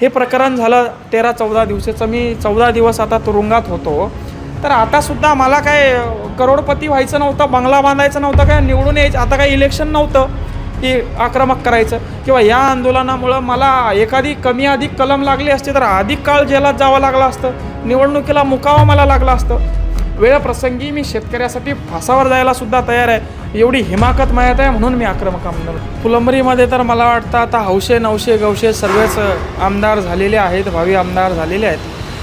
हे प्रकरण झालं तेरा चौदा दिवसाचं. मी चौदा दिवस आता तुरुंगात होतो. तर आतासुद्धा मला काय करोडपती व्हायचं नव्हतं बंगला बांधायचं नव्हतं काय निवडून यायचं आता काही इलेक्शन नव्हतं की आक्रमक करायचं. किंवा या आंदोलनामुळं मला एखादी कमी अधिक कलम लागली असते तर अधिक काळ जेलात जावं लागलं असतं. निवडणुकीला मुकावं मला लागलं असतं. वेळप्रसंगी मी शेतकऱ्यासाठी फासावर जायला सुद्धा तयार आहे. एवढी हिमाकत माहीत आहे म्हणून मी आक्रमक आमदार. फुलंबरीमध्ये तर मला वाटतं आता हौशे नवशे गवशे सर्वच आमदार झालेले आहेत भावी आमदार झालेले आहेत.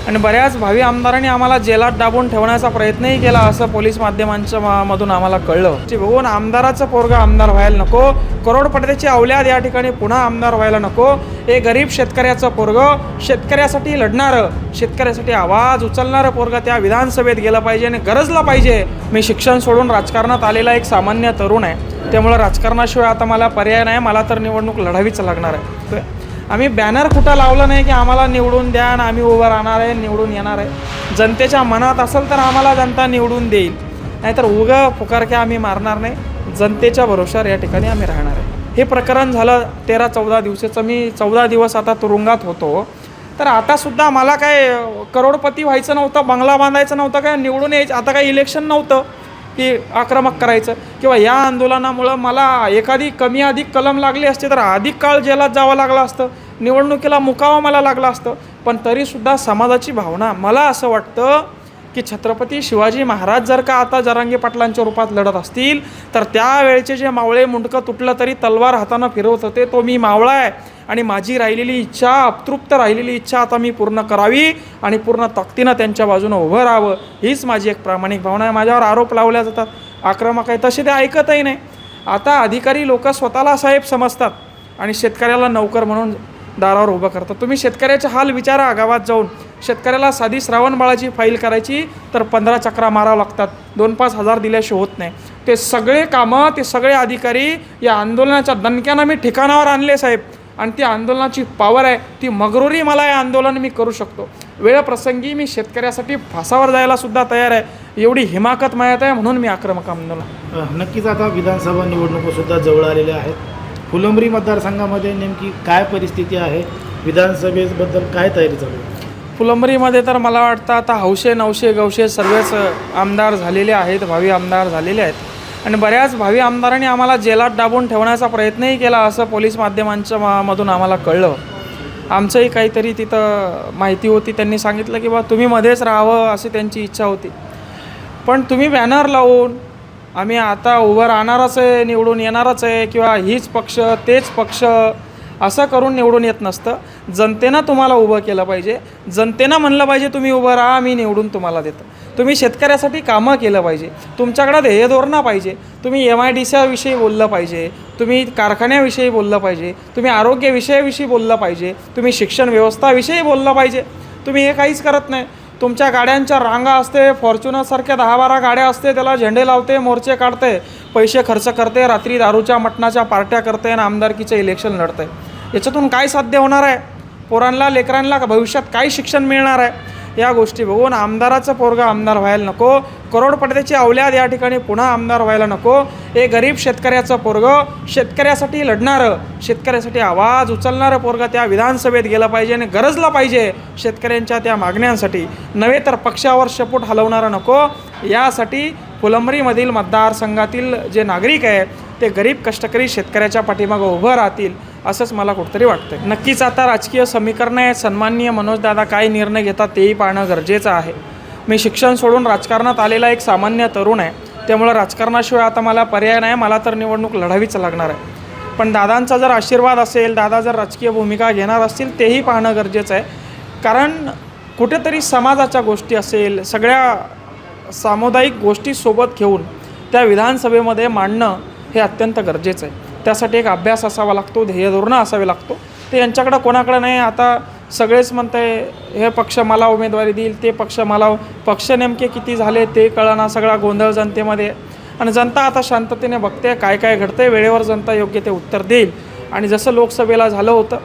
आणि बऱ्याच भावी आमदारांनी आम्हाला जेलात दाबून ठेवण्याचा प्रयत्नही केला असं पोलीस माध्यमांच्या मधून आम्हाला कळलं. ते बघून आमदाराचं पोरगा आमदार व्हायला नको करोडपट्याची अवल्याद या ठिकाणी पुन्हा आमदार व्हायला नको हे गरीब शेतकऱ्याचं पोरगं शेतकऱ्यासाठी लढणारं शेतकऱ्यासाठी आवाज उचलणारं पोरग त्या विधानसभेत गेलं पाहिजे आणि गरजला पाहिजे. मी शिक्षण सोडून राजकारणात आलेला एक सामान्य तरुण आहे. त्यामुळं राजकारणाशिवाय आता मला पर्याय नाही मला तर निवडणूक लढावीच लागणार आहे. आम्ही बॅनर कुठं लावलं नाही की आम्हाला निवडून द्या आणि आम्ही उभं राहणार आहे निवडून येणार आहे. जनतेच्या मनात असेल तर आम्हाला जनता निवडून देईल. नाहीतर उगं पुकारक्या आम्ही मारणार नाही. जनतेच्या भरोशावर या ठिकाणी आम्ही राहणार आहे. हे प्रकरण झालं तेरा चौदा दिवसाचं. मी चौदा दिवस आता तुरुंगात होतो. तर आतासुद्धा मला काय करोडपती व्हायचं नव्हतं बंगला बांधायचं नव्हतं काय निवडून यायचं आता काही इलेक्शन नव्हतं. की आक्रमक करायचं. किंवा या आंदोलनामुळं मला एखादी कमी अधिक कलम लागली असते तर अधिक काळ जेलात जावं लागलं असतं. निवडणुकीला मुकावं मला लागलं असतं. पण तरीसुद्धा समाजाची भावना मला असं वाटतं की छत्रपती शिवाजी महाराज जर का आता जरांगे पाटलांच्या रूपात लढत असतील तर त्यावेळचे जे मावळे मुंडकं तुटलं तरी तलवार हातानं फिरवत होते तो मी मावळा आहे. आणि माझी राहिलेली इच्छा अतृप्त राहिलेली इच्छा आता मी पूर्ण करावी आणि पूर्ण ताकदीनं त्यांच्या बाजूनं उभं राहावं हीच माझी एक प्रामाणिक भावना आहे. माझ्यावर आरोप लावल्या जातात. आक्रमक आहे तसे ते ऐकतही नाही. आता अधिकारी लोक स्वतःला साहेब समजतात आणि शेतकऱ्याला नौकर म्हणून दारावर उभं करतात. तुम्ही शेतकऱ्याचे हाल विचारा गावात जाऊन. शेतकऱ्याला साधी श्रावण बाळाची फाईल करायची तर पंधरा चक्रा मारावं लागतात. दोन पाच हजार दिल्याशिवाय होत नाही. ते सगळे कामं ते सगळे अधिकारी या आंदोलनाच्या दणक्यानं मी ठिकाणावर आणले साहेब. आणि ती आंदोलनाची पॉवर आहे ती मगरुरी मला हे आंदोलन मी करू शकतो. वेळप्रसंगी मी शेतकऱ्यासाठी फासावर जायला सुद्धा तयार आहे. एवढी हिमाकत माहीत आहे म्हणून मी आक्रमक आंदोलन. नक्कीच आता विधानसभा निवडणुकासुद्धा जवळ आलेल्या आहेत. फुलंबरी मतदारसंघामध्ये नेमकी काय परिस्थिती आहे? विधानसभेबद्दल काय तयारी चालू आहे? फुलंबरीमध्ये तर मला वाटतं आता हौशे नवशे गवशे सर्वच आमदार झालेले आहेत भावी आमदार झालेले आहेत. आणि बऱ्याच भावी आमदारांनी आम्हाला जेलात दाबून ठेवण्याचा प्रयत्नही केला असं पोलीस माध्यमांच्या मा- मधून आम्हाला कळलं. आमचंही काहीतरी तिथं माहिती होती. त्यांनी सांगितलं की बा तुम्ही मध्येच राहावं अशी त्यांची इच्छा होती. पण तुम्ही बॅनर लावून आम्ही आता उभं राहणारच आहे निवडून येणारच आहे किंवा हीच पक्ष तेच पक्ष असं करून निवडून येत नसतं. जनतेनं तुम्हाला उभं केलं पाहिजे. जनतेनं म्हणलं पाहिजे तुम्ही उभं राहा मी निवडून तुम्हाला देतो. तुम्ही शेतकऱ्यासाठी कामं केलं पाहिजे. तुमच्याकडं ध्येयधोरणं पाहिजे. तुम्ही एम आय डी सीविषयी बोललं पाहिजे. तुम्ही कारखान्याविषयी बोललं पाहिजे. तुम्ही आरोग्यविषयाविषयी बोललं पाहिजे. तुम्ही शिक्षण व्यवस्थाविषयी बोललं पाहिजे. तुम्ही हे काहीच करत नाही. तुमच्या गाड्यांच्या रांगा असते फॉर्च्युनरसारख्या दहा बारा गाड्या असते त्याला झेंडे लावते मोर्चे काढते पैसे खर्च करते रात्री दारूच्या मटणाच्या पार्ट्या करते आणि आमदारकीचं इलेक्शन लढते. याच्यातून काय साध्य होणार आहे? पोरांना लेकरांना भविष्यात काय शिक्षण मिळणार आहे? या गोष्टी बघून आमदाराचं पोरगा आमदार व्हायला नको. करोडपट्याची अवल्याद या ठिकाणी पुन्हा आमदार व्हायला नको. हे गरीब शेतकऱ्याचं पोरगं शेतकऱ्यासाठी लढणारं शेतकऱ्यासाठी आवाज उचलणारं पोरगं त्या विधानसभेत गेलं पाहिजे आणि गरजला पाहिजे शेतकऱ्यांच्या त्या मागण्यांसाठी. नव्हे तर पक्षावर शपूट हलवणारं नको. यासाठी फुलंबरीमधील मतदारसंघातील जे नागरिक आहे ते गरीब कष्टकरी शेतकऱ्याच्या पाठीमागं उभं राहतील. असंच मला कुठंतरी वाटतं नक्कीच आता राजकीय समीकरणं आहेत. सन्माननीय मनोजदादा काय निर्णय घेतात तेही पाहणं गरजेचं आहे. मी शिक्षण सोडून राजकारणात आलेला एक सामान्य तरुण आहे. त्यामुळं राजकारणाशिवाय आता मला पर्याय नाही. मला तर निवडणूक लढावीच लागणार आहे. पण दादांचा जर आशीर्वाद असेल दादा जर राजकीय भूमिका घेणार असतील तेही पाहणं गरजेचं आहे. कारण कुठेतरी समाजाच्या गोष्टी असेल सगळ्या सामुदायिक गोष्टी सोबत घेऊन त्या विधानसभेमध्ये मांडणं हे अत्यंत गरजेचं आहे. त्यासाठी एक अभ्यास असावा लागतो ध्येयधोरणं असावे लागतो. ते यांच्याकडं कोणाकडं नाही आता सगळेच म्हणत आहे हे पक्ष मला उमेदवारी देईल ते पक्ष मला पक्ष नेमके किती झाले ते कळना सगळा गोंधळ जनतेमध्ये. आणि जनता आता शांततेने बघते काय काय घडतंय वेळेवर जनता योग्य ते उत्तर देईल. आणि जसं लोकसभेला झालं होतं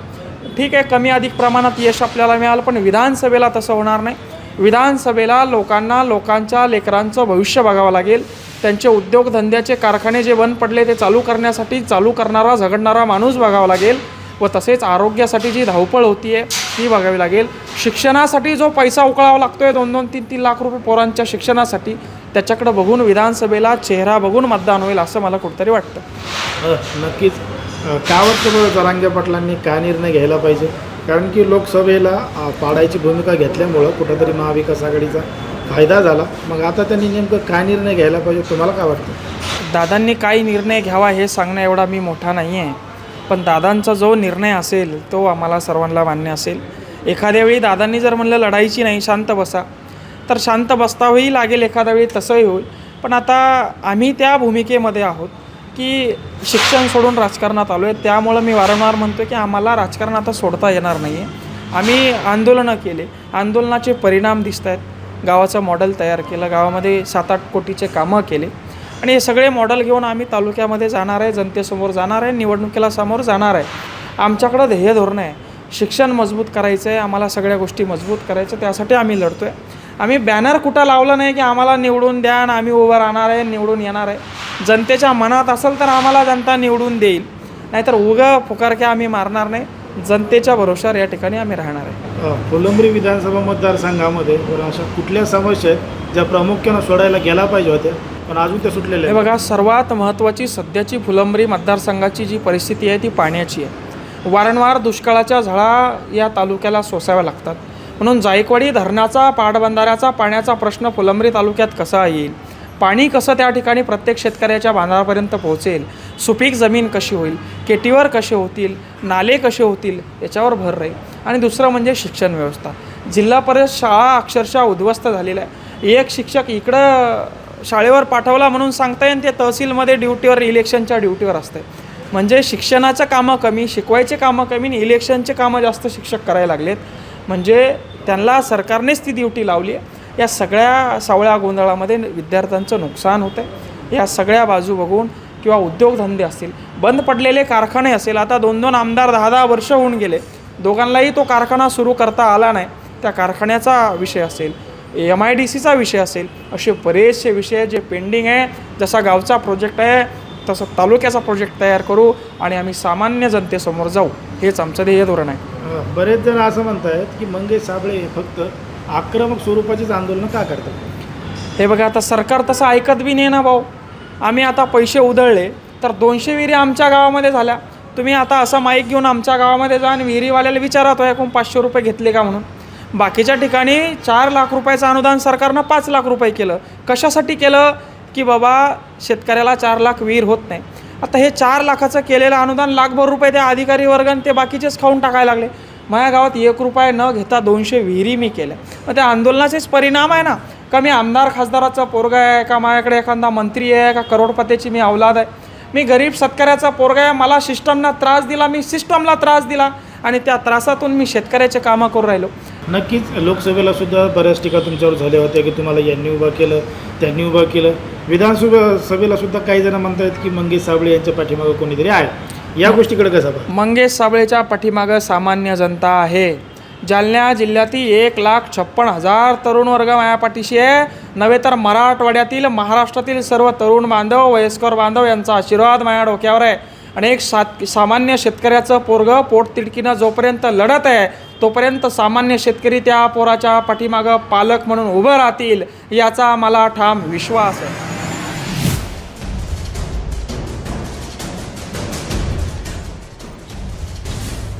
ठीक आहे कमी अधिक प्रमाणात यश आपल्याला मिळालं पण विधानसभेला तसं होणार नाही. विधानसभेला लोकांना लोकांच्या लेकरांचं भविष्य बघावं लागेल. त्यांचे उद्योगधंद्याचे कारखाने जे बंद पडले ते चालू करण्यासाठी चालू करणारा झगडणारा माणूस बघावा लागेल व तसेच आरोग्यासाठी जी धावपळ होती आहे ती बघावी लागेल. शिक्षणासाठी जो पैसा उकळावा लागतो आहे दोन दोन तीन तीन लाख रुपये पोरांच्या शिक्षणासाठी त्याच्याकडं बघून विधानसभेला चेहरा बघून मतदान होईल असं मला कुठंतरी वाटतं. नक्कीच. काय वाटतं बरं जरांगे पाटलांनी काय निर्णय घ्यायला पाहिजे? कारण की लोकसभेला पाडायची भूमिका घेतल्यामुळं कुठंतरी महाविकास आघाडीचा फायदा झाला. मग आता त्यांनी नेमकं काय निर्णय घ्यायला पाहिजे तुम्हाला काय वाटतं? दादांनी काय निर्णय घ्यावा हे सांगणं एवढा मी मोठा नाही आहे. पण दादांचा जो निर्णय असेल तो आम्हाला सर्वांना मान्य असेल. एखाद्या वेळी दादांनी जर म्हणलं लढायची नाही शांत बसा. तर शांत बसतावही लागेल एखाद्या वेळी तसंही होईल. पण आता आम्ही त्या भूमिकेमध्ये आहोत. की शिक्षण सोडून राजकारणात आलो आहे. त्यामुळं मी वारंवार म्हणतो की आम्हाला राजकारण आता सोडता येणार नाही आहे आम्ही आंदोलनं केले. आंदोलनाचे परिणाम दिसत आहेत. गावाचं मॉडेल तयार केलं. गावामध्ये सात आठ कोटीचे कामं केले. आणि हे सगळे मॉडेल घेऊन आम्ही तालुक्यामध्ये जाणार आहे. जनतेसमोर जाणार आहे. निवडणुकीला समोर जाणार आहे. आमच्याकडं ध्येय धोरण आहे. शिक्षण मजबूत करायचं आहे आम्हाला सगळ्या गोष्टी मजबूत करायचं त्यासाठी आम्ही लढतो आहे आम्ही बॅनर कुठं लावलं नाही की आम्हाला निवडून द्या आणि आम्ही उभं राहणार आहे निवडून येणार आहे. जनतेच्या मनात असेल तर आम्हाला जनता निवडून देईल. नाहीतर उगं फुकारक्या आम्ही मारणार नाही. जनतेच्या भरोशावर या ठिकाणी आम्ही राहणार आहे. अ, फुलंब्री विधानसभा मतदारसंघामध्ये अशा कुठल्या समस्या आहेत ज्या प्रामुख्यानं सोडायला गेला पाहिजे होत्या? पण अजून त्या सुटलेल्या हे आहेत? बघा सर्वात महत्त्वाची सध्याची फुलंब्री मतदारसंघाची जी परिस्थिती आहे ती पाण्याची आहे. वारंवार दुष्काळाच्या झळा या तालुक्याला सोसाव्या लागतात. म्हणून जायकवाडी धरणाचा पाटबंधाऱ्याचा पाण्याचा प्रश्न फुलंब्री तालुक्यात कसा येईल? पाणी कसं त्या ठिकाणी प्रत्येक शेतकऱ्याच्या बांधापर्यंत पोहोचेल? सुपीक जमीन कशी होईल? केटीवर कसे होतील? नाले कसे होतील? याच्यावर भर राहील. आणि दुसरं म्हणजे शिक्षण व्यवस्था. जिल्हा परिषद शाळा अक्षरशः उद्ध्वस्त झालेल्या आहे. एक शिक्षक इकडं शाळेवर पाठवला म्हणून सांगता येईल ते तहसीलमध्ये ड्युटीवर इलेक्शनच्या ड्युटीवर असते म्हणजे शिक्षणाचं कामं कमी शिकवायचे कामं कमी आणि इलेक्शनचे कामं जास्त शिक्षक करायला लागलेत. म्हणजे त्यांना सरकारनेच ती ड्युटी लावली आहे. या सगळ्या सावळ्या गोंधळामध्ये विद्यार्थ्यांचं नुकसान होतं आहे या सगळ्या बाजू बघून किंवा उद्योगधंदे असतील बंद पडलेले कारखाने असेल आता दोन दोन आमदार दहा दहा वर्ष होऊन गेले दोघांनाही तो कारखाना सुरू करता आला नाही त्या कारखान्याचा विषय असेल एम आय डी सीचा विषय असेल असे बरेचसे विषय जे पेंडिंग आहे जसा गावचा प्रोजेक्ट आहे तसं तालुक्याचा प्रोजेक्ट तयार करू आणि आम्ही सामान्य जनतेसमोर जाऊ हेच आमचं ध्येय धोरण आहे. बरेच जण असं म्हणतायत की मंगेश साबळे हे फक्त आक्रमक स्वरूपाचीच आंदोलनं का करतात? हे बघा आता सरकार तसं ऐकत बी नाही ना भाऊ. आम्ही आता पैसे उधळले तर दोनशे विहिरी आमच्या गावामध्ये झाल्या. तुम्ही आता असा माईक घेऊन आमच्या गावामध्ये जा आणि विहिरीवाल्याला विचारा तो एकूण पाचशे रुपये घेतले का म्हणून. बाकीच्या ठिकाणी चार लाख रुपयाचं अनुदान सरकारनं पाच लाख रुपये केलं. कशासाठी केलं? की बाबा शेतकऱ्याला चार लाख विहीर होत नाही. आता हे चार लाखाचं केलेलं अनुदान लाखभर रुपये त्या अधिकारी वर्गाने ते बाकीचेच खाऊन टाकायला लागले. माझ्या गावात एक रुपये न घेता दोनशे विहिरी मी केल्या. मग त्या आंदोलनाचेच परिणाम आहे ना? का मी आमदार खासदाराचा पोरगा आहे? का माझ्याकडे एखादा मंत्री आहे? का करोडपतीची मी अवलाद आहे? मी गरीब शेतकऱ्याचा पोरगा आहे? मला सिस्टमना त्रास दिला मी सिस्टमला त्रास दिला आणि त्या त्रासातून मी शेतकऱ्याचे कामं करू राहिलो. नक्कीच लोकसभेला सुद्धा बऱ्याच टीका तुमच्यावर झाल्या होत्या की तुम्हाला यांनी उभं केलं त्यांनी उभं केलं. विधानसभा सभेला सुद्धा काही जण म्हणतायत की मंगेश साबळे यांच्या पाठीमागं कोणीतरी आहे. या गोष्टीकडे कसं मंगेश साबळेच्या पाठीमागं सामान्य जनता आहे. जालना जिल्ह्यातील एक लाख छप्पन हजार तरुण वर्ग माया पाठीशी आहे. नव्हे तर मराठवाड्यातील महाराष्ट्रातील सर्व तरुण बांधव वयस्कर बांधव यांचा आशीर्वाद माझ्या डोक्यावर आहे. आणि एक सात सामान्य शेतकऱ्याचं पोरगं पोटतिडकीनं जोपर्यंत लढत आहे तोपर्यंत सामान्य शेतकरी त्या पोराच्या पाठीमागं पालक म्हणून उभं राहतील याचा मला ठाम विश्वास आहे.